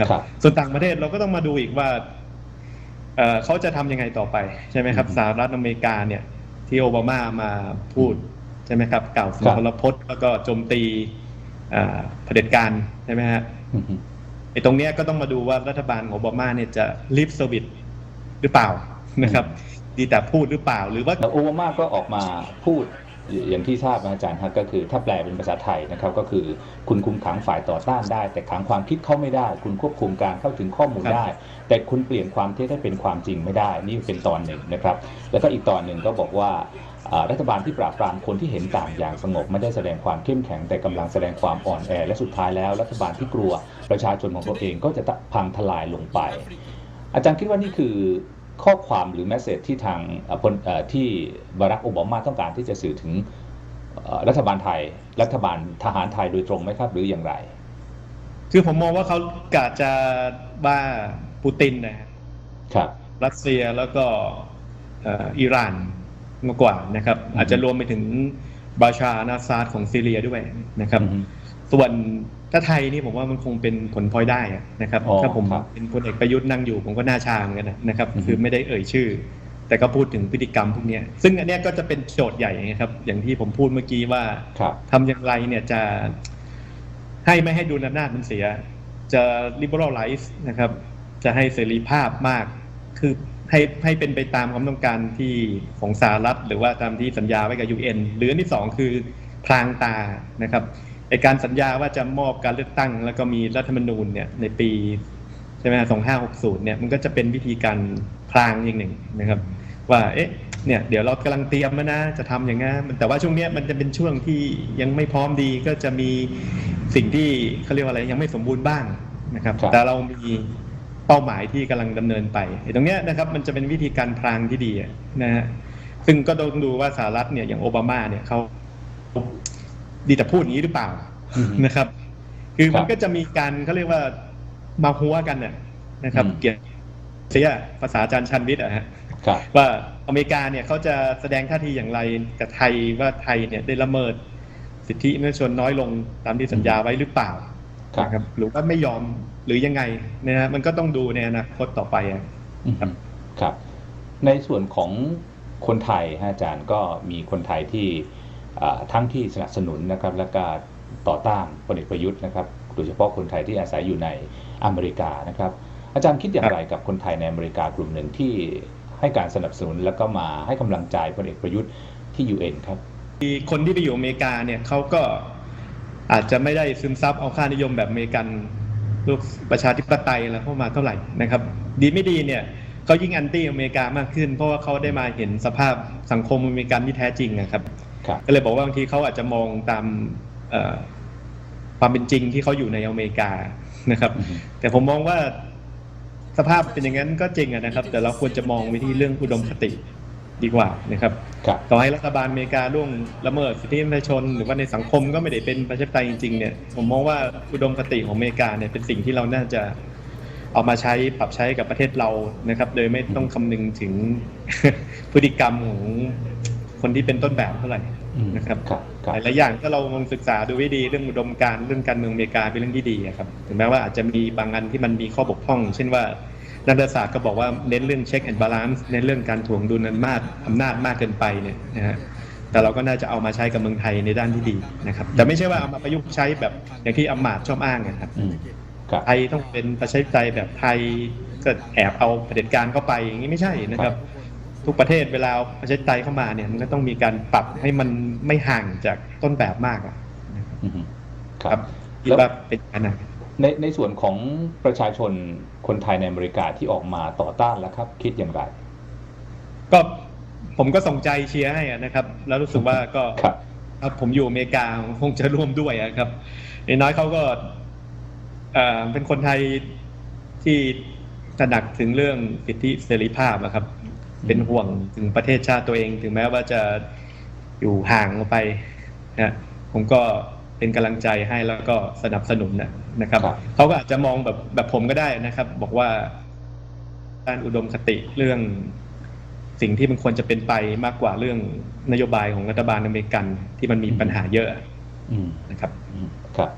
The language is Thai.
นะครับครับ ส่วนต่างประเทศเราก็ต้องมาดูอีกว่าเอ่อเขาจะทำยังไงต่อไปใช่ไหมครับอืมสหรัฐอเมริกาเนี่ย ที่โอบามามาพูดใช่ไหมครับกล่าวสุนครับทรพจน์แล้วก็โจมตีอ่าเผด็จการใช่ไหมฮะอือฮึไอ้ตรงเนี้ยก็ต้องมาดูว่ารัฐบาลของโอบามาเนี่ยจะลิฟเซอร์วิสหรือเปล่านะครับ ดีแต่พูดหรือเปล่าหรือว่าแล้วโอบามาก็ออกมาพูด อย่างที่ทราบนะอาจารย์ครับก็คือ ถ้าแปลเป็นภาษาไทยนะครับก็คือคุณคุมขังฝ่ายต่อต้านได้ แต่ขังความคิดเข้าไม่ได้ คุณควบคุมการเข้าถึงข้อมูลครับได้ แต่คุณเปลี่ยนความเท็จให้เป็นความจริงไม่ได้ นี่เป็นตอนหนึ่งนะครับ แล้วก็อีกตอนหนึ่งก็บอกว่าอ่ารัฐบาลที่ปราบปรามคนที่เห็นต่างอย่างสงบไม่ได้แสดงความเข้มแข็งแต่กำลังแสดงความอ่อนแอ และสุดท้ายแล้วรัฐบาลที่กลัวประชาชนของตัวเองก็จะพังทลายลงไป อาจารย์คิดว่านี่คือ ข้อความหรือแมสเซจที่ทางเอ่อพลเอ่อที่บารักโอบามาต้องการที่จะสื่อถึงเอ่อรัฐบาลไทย รัฐบาลทหารไทยโดยตรงไหมครับหรืออย่างไร คือผมมองว่าเขากะจะบ้าปูตินนะฮะครับรัสเซียแล้วก็เอ่ออิหร่านมากกว่านะครับอืมอาจจะรวมไปถึงบาชาอานาซาดของซีเรียด้วยนะครับอือฮึ ส่วนถ้าไทยนี่ผมว่ามันคงเป็นผลพลอยได้อะนะครับอ๋อถ้าผมครับเป็นพลเอกประยุทธ์นั่งอยู่ผมก็น่าชาเหมือนกันนะครับอือฮึคือไม่ได้เอ่ยชื่อ แต่ก็พูดถึงพฤติกรรมพวกเนี้ยซึ่งอันเนี้ยก็จะเป็นโจทย์ใหญ่นะครับ อย่างที่ผมพูดเมื่อกี้ว่าครับทำอย่างไรเนี่ยจะให้ไม่ให้ดูอำนาจมันเสีย จะ liberalize นะครับ จะให้เสรีภาพมาก คือให้ให้เป็นไปตามความต้องการที่ของสหรัฐหรือว่าตามที่สัญญาไว้กับ UN หรืออันที่สองคือพลางตานะครับ ไอการสัญญาว่าจะมอบการเลือกตั้ง แล้วก็มีรัฐธรรมนูญเนี่ยในปีใช่ไหมสองห้าหกศูนย์เนี่ยมันก็จะเป็นวิธีการพลางอย่างหนึ่งนะครับ ว่าเอ๊ะเนี่ยเดี๋ยวเรากำลังเตรียมมานะจะทำอย่างงั้นแต่ว่าช่วงเนี้ยมันจะเป็นช่วงที่ยังไม่พร้อมดีก็จะมีสิ่งที่เขาเรียกว่าอะไรยังไม่สมบูรณ์บ้างนะครับครับแต่เรามีเป้าหมายที่กำลังดำเนินไปไอ้ตรงเนี้ยนะครับมันจะเป็นวิธีการพรางที่ดีอะนะฮะซึ่งก็ต้องดูว่าสหรัฐเนี่ยอย่างโอบามาเนี่ยเขา ดีแต่พูดอย่างนี้หรือเปล่าอืมนะครับ คือครัมันบก็จะมีการเขาเรียกว่ามาหัวกันน่ะนะครับอืมเกี่ยวเสียภาษาอาจารย์ชันวิทย์อะฮะครับว่าอเมริกาเนี่ยเขาจะแสดงท่าทีอย่างไรกับไทยว่าไทยเนี่ยได้ละเมิด สิทธิมนุษยชนน้อยลงตามที่สัญญาไว้หรือเปล่าครับนะครับหรือว่าไม่ยอมหรือยังไงนะฮะมันก็ต้องดูในอนาคตต่อไปอะอืมครับ ในส่วนของคนไทยฮะอาจารย์ก็มีคนไทยที่อ่า ทั้งที่สนับสนุนนะครับและก็ต่อต้านพลเอกประยุทธ์นะครับโดยเฉพาะคนไทยที่อาศัยอยู่ในอเมริกานะครับ อาจารย์คิดอย่างไรกับคนไทยในอเมริกากลุ่มหนึ่งที่ให้การสนับสนุนแล้วก็มาให้กำลังใจพลเอกประยุทธ์ที่ UN ครับคนที่ไปอยู่อเมริกาเนี่ยเขาก็อาจจะไม่ได้ซึมซับเอาค่านิยมแบบอเมริกันลูกประชาธิปไตยแล้วเข้ามาเท่าไหร่นะครับ ดีไม่ดีเนี่ยเขายิ่งแอนตี้อเมริกามากขึ้น เพราะว่าเขาได้มาเห็นสภาพสังคมอเมริกันที่แท้จริงนะครับ ก็เลยบอกว่าบางทีเขาอาจจะมองตามเอ่อความเป็นจริงที่เขาอยู่ในอเมริกานะครับอือฮึแต่ผมมองว่าสภาพเป็นอย่างนั้นก็จริงอะนะครับ แต่เราควรจะมองไปที่เรื่องอุดมคติดีกว่านะครับครับต่อให้รัฐบาลอเมริกาล่วงละเมิดสิทธิมนุษยชน หรือว่าในสังคมก็ไม่ได้เป็นประชาธิปไตยจริงๆเนี่ยผมมองว่าอุดมคติของอเมริกาเนี่ยเป็นสิ่งที่เราน่าจะเอามาใช้ปรับใช้กับประเทศเรานะครับ โดยไม่ต้องคำนึงถึงพฤติกรรมของ คนที่เป็นต้นแบบเท่าไหร่อืมนะครับครับครับหลายๆอย่างถ้าเราลองศึกษาดูให้ดีเรื่องอุดมการณ์เรื่องการเมืองอเมริกาเป็นเรื่องที่ดีอะครับถึงแม้ว่าอาจจะมีบางอันที่มันมีข้อบกพร่อง เช่นว่านักดาราศาสตร์ก็บอกว่าเน้นเรื่องเช็คแอนด์บาลานซ์เน้นเรื่องการถ่วงดุลอำนาจอำนาจมากเกินไปเนี่ยนะฮะแต่เราก็น่าจะเอามาใช้กับเมืองไทยในด้านที่ดีนะครับแต่ไม่ใช่ว่าเอามาประยุกต์ใช้แบบอย่างที่อำมาตย์ชอบอ้างนะครับอืมครับไทยต้องเป็นประชาธิปไตยแบบไทยก็แอบเอาเผด็จการเข้าไปอย่างนี้ไม่ใช่นะครับ ทุกประเทศเวลาเอาประชาธิปไตยเข้ามาเนี่ยมันก็ต้องมีการปรับให้มันไม่ห่างจากต้นแบบมากอะอืมคครัรับบคิดว่าเป็นอย่างนั้นนะในในส่วนของประชาชนคนไทยในอเมริกาที่ออกมาต่อต้านแล้วครับ คิดอย่างไร ก็ผมก็ส่งใจเชียร์ให้อะนะครับ แล้วรู้สึกว่าก็ครับครับผมอยู่อเมริกาผมคงจะร่วมด้วยอะครับอย่างน้อยเขาก็เอ่อเป็นคนไทยที่ตระหนักถึงเรื่องสิทธิเสรีภาพอะครับ เป็นห่วงถึงประเทศชาติตัวเอง ถึงแม้ว่าจะอยู่ห่างออกไปนะผมก็เป็นกำลังใจให้แล้วก็สนับสนุนนะนะครับครับเขาก็อาจจะมองแบบแบบผมก็ได้นะครับ บอกว่าด้านอุดมคติเรื่องสิ่งที่มันควรจะเป็นไปมากกว่าเรื่องนโยบายของรัฐบาลอเมริกันที่มันมีปัญหาเยอะอืมนะครับอืมครับ